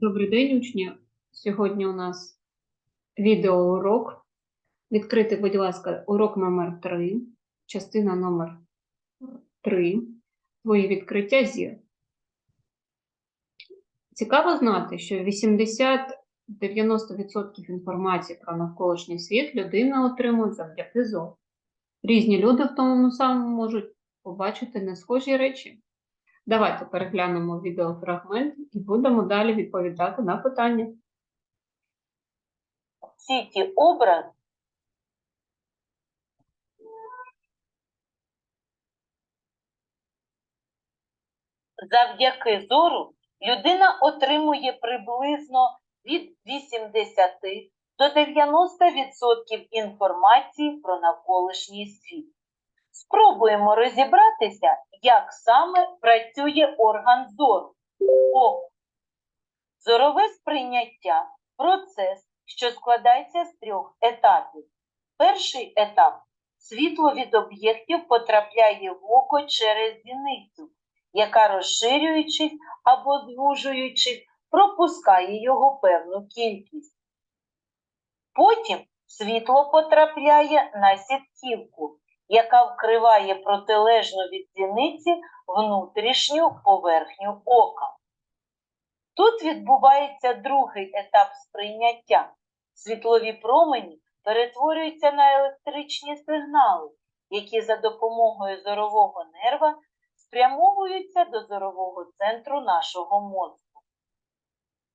Добрий день, учні. Сьогодні у нас відеоурок. Відкрити, будь ласка, урок номер 3, частина номер 3. Твої відкриття зір. Цікаво знати, що 80-90% інформації про навколишній світ людина отримує завдяки зору. Різні люди в тому самому можуть побачити не схожі речі. Давайте переглянемо відеофрагмент і будемо далі відповідати на питання. всі ті завдяки зору людина отримує приблизно від 80 до 90% інформації про навколишній світ. Спробуємо розібратися, як саме працює орган зору. Око. Зорове сприйняття процес, що складається з трьох етапів. Перший етап світло від об'єктів потрапляє в око через зіницю, яка, розширюючись або звужуючись, пропускає його певну кількість. Потім світло потрапляє на сітківку, яка вкриває протилежну від зіниці внутрішню поверхню ока. Тут відбувається другий етап сприйняття. Світлові промені перетворюються на електричні сигнали, які за допомогою зорового нерва спрямовуються до зорового центру нашого мозку.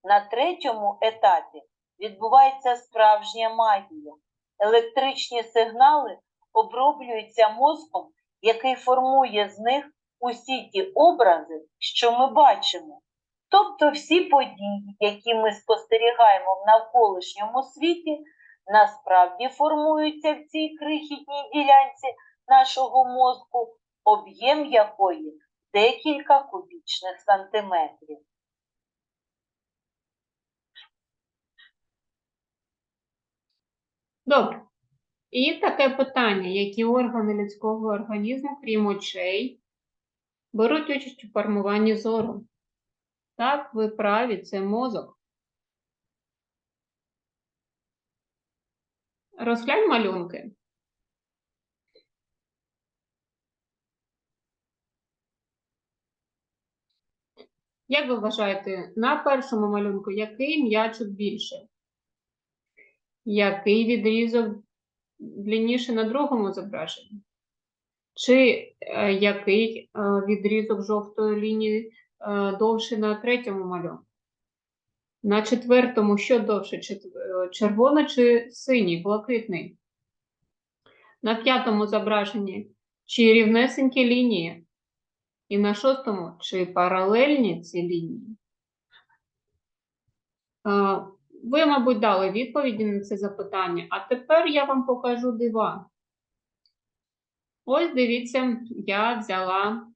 На третьому етапі відбувається справжня магія. Електричні сигнали оброблюються мозком, який формує з них усі ті образи, що ми бачимо. Тобто всі події, які ми спостерігаємо в навколишньому світі, насправді формуються в цій крихітній ділянці нашого мозку, об'єм якої декілька кубічних сантиметрів. Добре. І таке питання: які органи людського організму, крім очей, беруть участь у формуванні зору? Так, ви праві, це мозок. Розглянь малюнки. Як ви вважаєте, на першому малюнку який м'ячик більше? Який відрізок длинніше на другому зображенні? Чи е, який е, відрізок жовтої лінії е, довше на третьому малюнку? На четвертому що довше? Червоний чи синій, блакитний? На п'ятому зображенні чи рівнесенькі лінії? І на шостому чи паралельні ці лінії? Ви, мабуть, дали відповіді на це запитання, а тепер я вам покажу дива. Ось дивіться, я взяла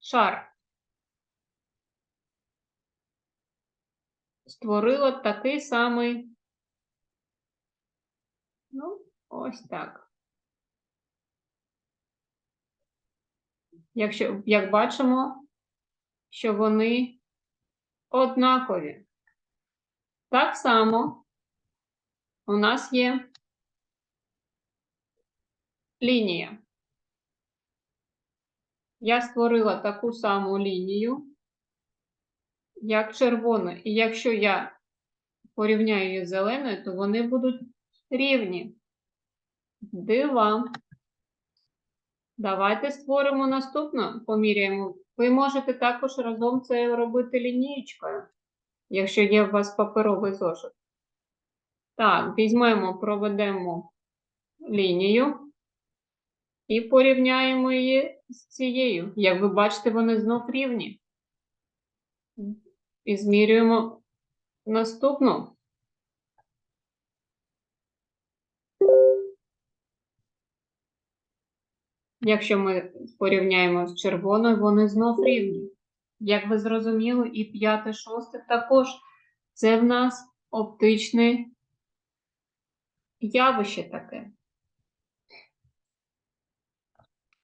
шар. Створила такий самий. Ну, ось так. Якщо, як бачимо, що вони однакові. Так само у нас є лінія. Я створила таку саму лінію, як червона. І якщо я порівняю її з зеленою, то вони будуть рівні. Дива. Давайте створимо наступну, поміряємо. Ви можете також разом це робити лінієчкою, якщо є у вас паперовий зошит. Так, візьмемо, проведемо лінію і порівняємо її з цією. Як ви бачите, вони знов рівні. І змірюємо наступну. Якщо ми порівняємо з червоною, вони знов рівні. Як ви зрозуміли, і п'яте, шосте також це в нас оптичне явище таке.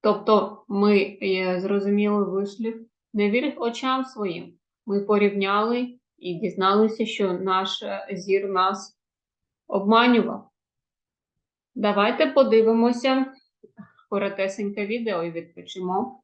Тобто ми е, зрозуміли вислів, не вір очам своїм. Ми порівняли і дізналися, що наш е, зір нас обманював. Давайте подивимося коротесеньке відео і відпочимо.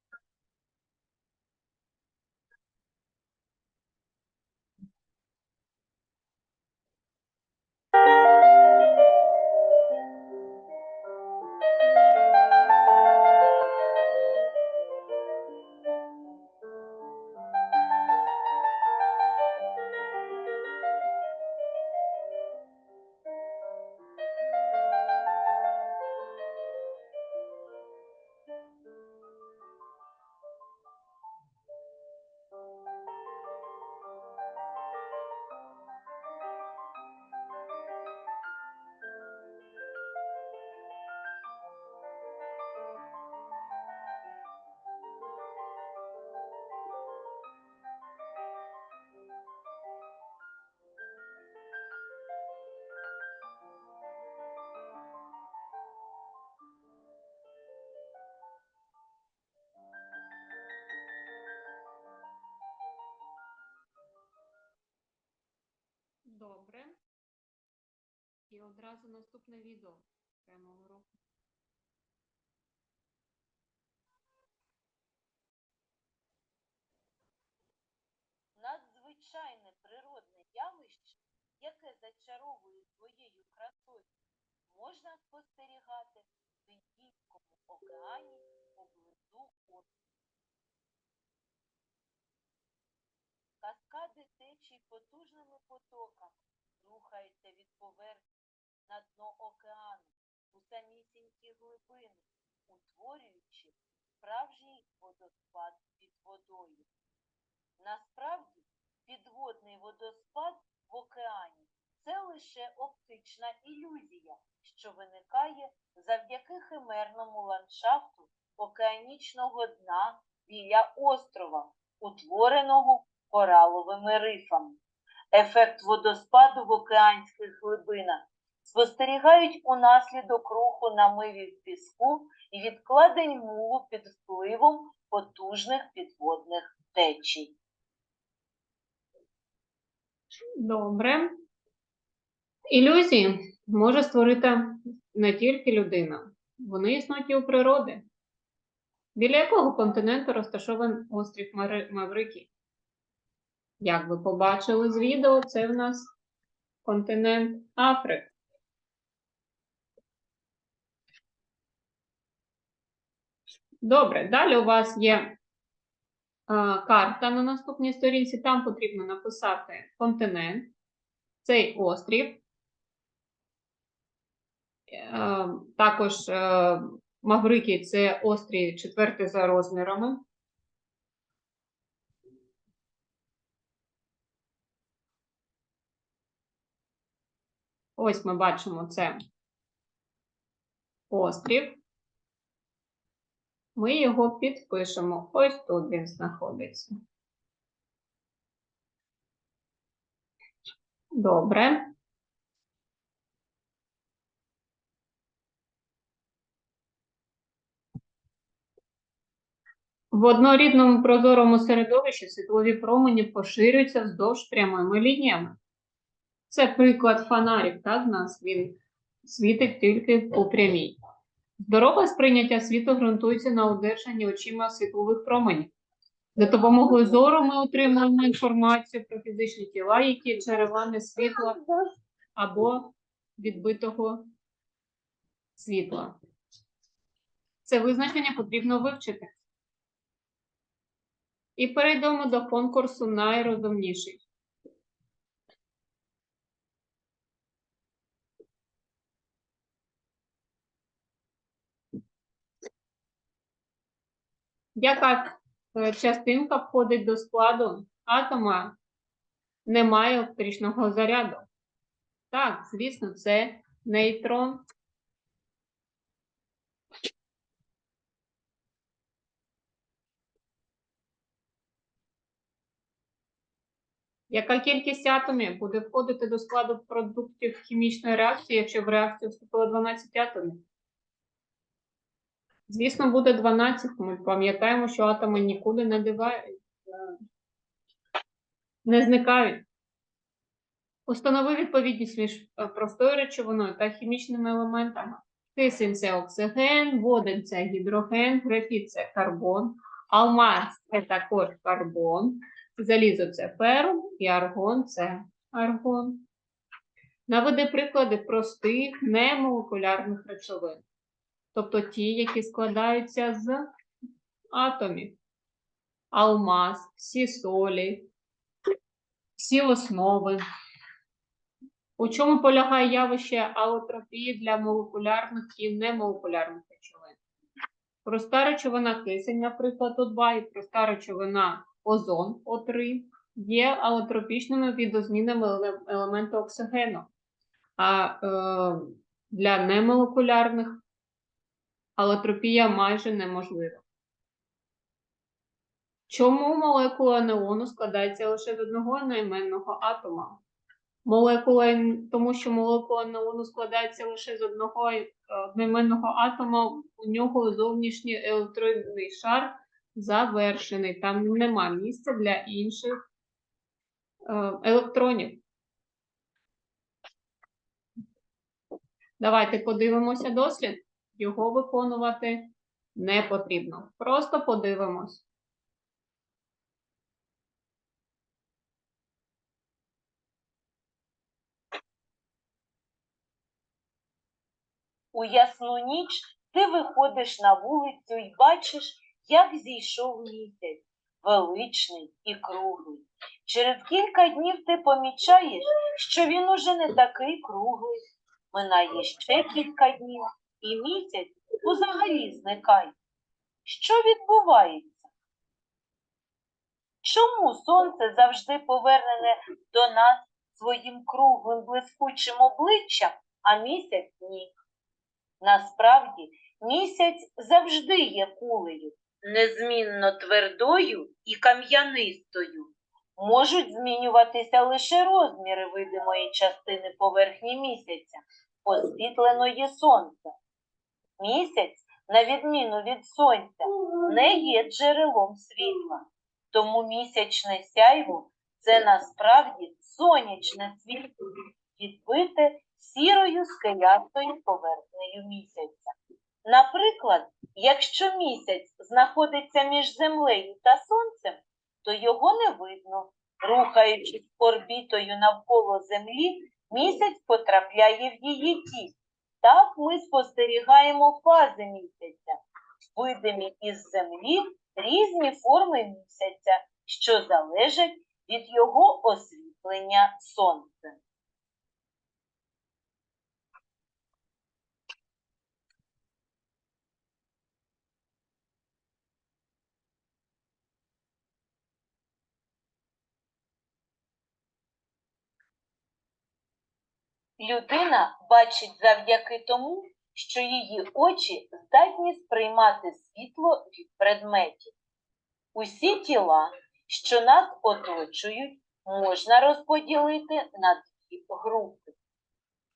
Одразу наступне відео прямого року. надзвичайне природне явище, яке зачаровує своєю красою, можна спостерігати в Індійському океані поблизу острова. Каскади течій потужними потоками рухаються від поверхні на дно океану у самісінькі глибини, утворюючи справжній водоспад під водою. Насправді, підводний водоспад в океані це лише оптична ілюзія, що виникає завдяки химерному ландшафту океанічного дна біля острова, утвореного кораловими рифами. Ефект водоспаду в океанських глибинах спостерігають унаслідок руху намивів піску і відкладень мулу під впливом потужних підводних течій. Добре. Ілюзії може створити не тільки людина, вони існують і у природи. Біля якого континенту розташований острів Маврикій? Як ви побачили з відео, це в нас континент Африка. Добре, далі у вас є карта на наступній сторінці. Там потрібно написати континент, цей острів. Е, Також е, Маврикій це острів четвертий за розмірами. Ось ми бачимо це острів. Ми його підпишемо. Ось тут він знаходиться. Добре. В однорідному прозорому середовищі світлові промені поширюються вздовж прямими лініями. Це приклад фонарик, так, в нас він світить тільки у прямій. Здорове сприйняття світу ґрунтується на одержанні очима світлових променів. За допомогою зору ми отримуємо інформацію про фізичні тіла, які джерелами світла або відбитого світла. Це визначення потрібно вивчити. І перейдемо до конкурсу найрозумніший. Яка е, частинка входить до складу атома, не має електричного заряду? Так, звісно, це нейтрон. Яка кількість атомів буде входити до складу продуктів хімічної реакції, якщо в реакцію вступило 12 атомів? Звісно, буде 12. Ми пам'ятаємо, що атоми нікуди не дивають, е, не зникають. Установи відповідність між е, простою речовиною та хімічними елементами. Кисень це оксиген, водень це гідроген, графіт це карбон, алмаз це також карбон, залізо це ферум і аргон це аргон. Наведи приклади простих немолекулярних речовин, тобто ті, які складаються з атомів. Алмаз, всі солі, всі основи. У чому полягає явище алотропії для молекулярних і немолекулярних речовин? Проста речовина кисень, наприклад, О2, і проста речовина озон О3 є алотропічними відозмінами елементу оксигену. А е, для немолекулярних алотропія майже неможлива. Чому молекула неону складається лише з одного одноіменного атома? Молекула, тому що молекула неону складається лише з одного е, одноіменного атома, у нього зовнішній електронний шар завершений. Там нема місця для інших е, електронів. Давайте подивимося дослід. Його виконувати не потрібно. Просто подивимось. У ясну ніч ти виходиш на вулицю і бачиш, як зійшов місяць, величний і круглий. Через кілька днів ти помічаєш, що він уже не такий круглий. Минає ще кілька днів, і місяць взагалі зникає. Що відбувається? Чому сонце завжди повернене до нас своїм круглим блискучим обличчям, а місяць ні? Насправді, місяць завжди є кулею, незмінно твердою і кам'янистою. Можуть змінюватися лише розміри видимої частини поверхні місяця, освітленої сонцем. Місяць, на відміну від сонця, не є джерелом світла, тому місячне сяйво це насправді сонячне світло, відбите сірою скелястою поверхнею місяця. Наприклад, якщо місяць знаходиться між землею та сонцем, то його не видно. Рухаючись орбітою навколо Землі, місяць потрапляє в її тінь. Так ми спостерігаємо фази місяця, видимі із Землі різні форми місяця, що залежать від його освітлення сонцем. Людина бачить завдяки тому, що її очі здатні сприймати світло від предметів. Усі тіла, що нас оточують, можна розподілити на дві групи.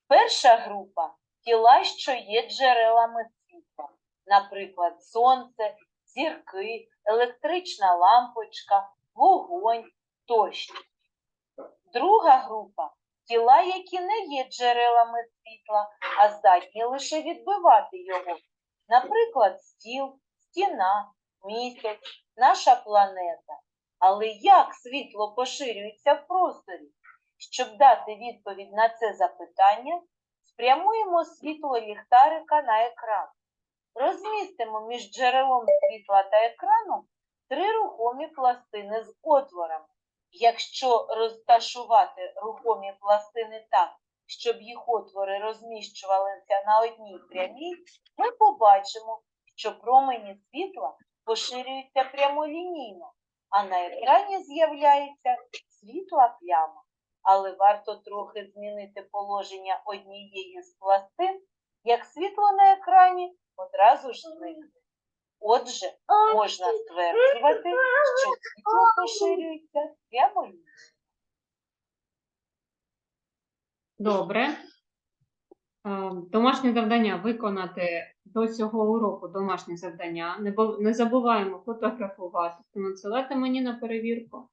Перша група тіла, що є джерелами світла, наприклад, сонце, зірки, електрична лампочка, вогонь тощо. Друга група тіла, які не є джерелами світла, а здатні лише відбивати його. Наприклад, стіл, стіна, місяць, наша планета. Але як світло поширюється в просторі? Щоб дати відповідь на це запитання, спрямуємо світло ліхтарика на екран. Розмістимо між джерелом світла та екраном три рухомі пластини з отворами. Якщо розташувати рухомі пластини так, щоб їх отвори розміщувалися на одній прямій, ми побачимо, що промені світла поширюються прямолінійно, а на екрані з'являється світла пляма. Але варто трохи змінити положення однієї з пластин, як світло на екрані одразу ж зникне. Отже, можна стверджувати, що світло поширюється прямолінійно. Добре. Е, Домашнє завдання виконати до цього уроку домашнє завдання. Не, бо- не забуваємо фотографувати надсилати мені на перевірку.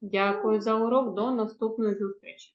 Дякую за урок. До наступної зустрічі.